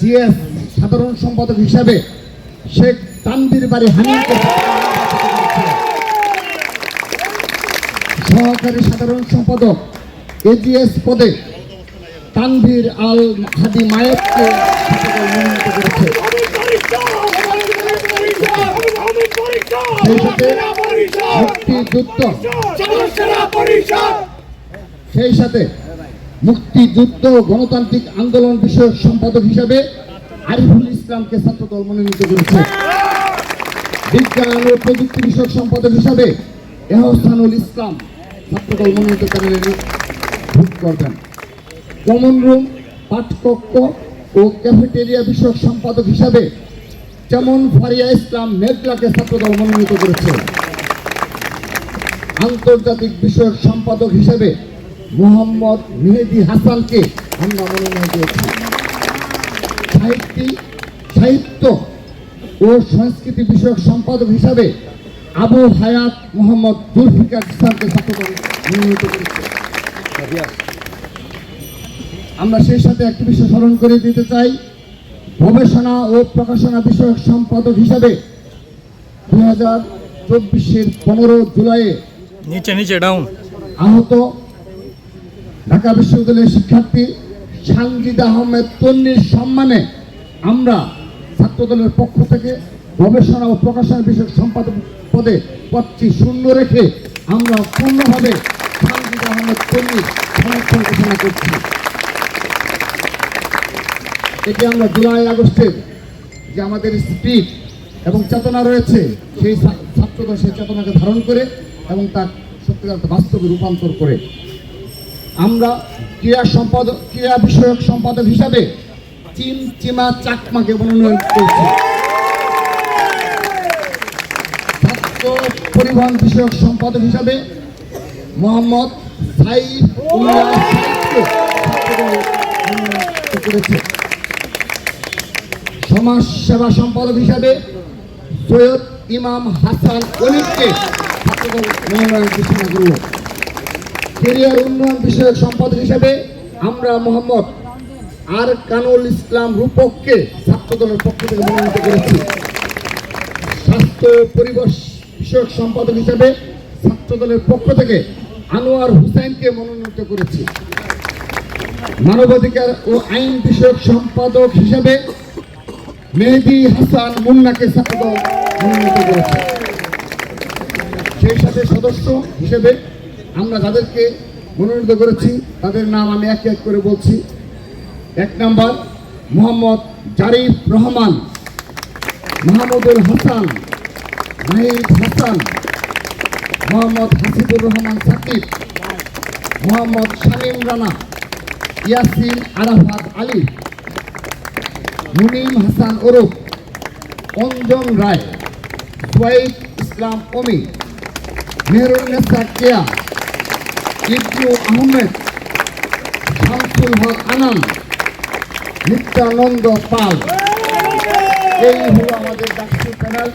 GS সাধারণ সম্পাদক হিসাবে শেখ তানবির বাড়ি হানিকে সহকারী সাধারণ সম্পাদক এজিএস পদে তানভীর আল হাদি মায়েবকে মনোনীত করেছে। সেই সাথে মুক্তিযুদ্ধ গণতান্ত্রিক আন্দোলন বিষয়ক সম্পাদক হিসাবে আরিফুল ইসলামকে ছাত্রদল মনোনীত করেছে। বিজ্ঞান ও প্রযুক্তি বিষয়ক সম্পাদক হিসাবে এহসানুল ইসলাম ছাত্রদল মনোনীত প্যানেলে ভোট করবেন। কমন রুম, পাঠকক্ষ ও ক্যাফেটেরিয়া বিষয়ক সম্পাদক হিসাবে যেমন ফারিয়া ইসলাম মেঘলাকে ছাত্রদল মনোনীত করেছে। আন্তর্জাতিক বিষয়ক সম্পাদক হিসেবে মোহাম্মদ মেহেদি হাসানকে আমরা মনোনয়ন দিয়েছি। সাহিত্যিক সাহিত্য ও সংস্কৃতি বিষয়ক সম্পাদক হিসাবে আবু হায়াত মোহাম্মদ জুলফিকার ইসলামকে ছাত্রদল মনোনীত করেছে। আমরা সেই সাথে একটি বিষয় স্মরণ করে দিতে চাই। গবেষণা ও প্রকাশনা বিষয়ক সম্পাদক হিসাবে দুই হাজার চব্বিশের পনেরো জুলাইয়ে নিচে নিচে ডাউন আহত ঢাকা বিশ্ববিদ্যালয়ের শিক্ষার্থী সানজিদ আহমেদ তন্নির সম্মানে আমরা ছাত্রদলের পক্ষ থেকে গবেষণা ও প্রকাশনা বিষয়ক সম্পাদক পদে পদটি শূন্য রেখে আমরা পূর্ণভাবে সানজিদ আহমেদ তন্নির সমর্থন ঘোষণা করছি। এটি আমরা জুলাই আগস্টের যে আমাদের স্পিড এবং চেতনা রয়েছে, সেই ছাত্রদল সেই চেতনাকে ধারণ করে এবং তার সত্যিকার বাস্তবে রূপান্তর করে আমরা ক্রীড়া সম্পাদক, ক্রীড়া বিষয়ক সম্পাদক হিসাবে চিম চিমা চাকমাকে মনোনয়ন করেছি ছাত্র পরিবহন বিষয়ক সম্পাদক হিসাবে মোহাম্মদ করেছে। সমাজ সেবা সম্পাদক হিসাবে সৈয়দ ইমাম হাসান অলিফকে মনোনয়ন ঘোষণা করল কেরিয়ার উন্নয়ন বিষয়ক সম্পাদক হিসাবে আমরা মোহাম্মদ আর কানুল ইসলাম রূপককে ছাত্রদলের পক্ষ থেকে মনোনীত করেছি। স্বাস্থ্য পরিবেশ বিষয়ক সম্পাদক হিসাবে ছাত্রদলের পক্ষ থেকে আনোয়ার হুসাইনকে মনোনীত করেছি। মানবাধিকার ও আইন বিষয়ক সম্পাদক হিসাবে মেহেদি হাসান মুন্নাকে ছাত্রদল মনোনীত করেছে। সেই সাথে সদস্য হিসেবে আমরা যাদেরকে মনোনীত করেছি, তাদের নাম আমি এক এক করে বলছি। এক নাম্বার, মোহাম্মদ জারিফ রহমান মাহমুদুল হাসান নাহিদ হাসান, মোহাম্মদ হাসিবুর রহমান সাকিব, মোহাম্মদ শামীম রানা, ইয়াসিন আরাফাত আলী, মুনিম হাসান ওরফ অঞ্জন রায়, সোয়াইদ ইসলাম অমি মেহরুন্নেসা কেয়া ইবনু আহমেদ শামসুল হক আনাম নিত্যানন্দ পাল এই হলো আমাদের ডাক্তার প্যানেল।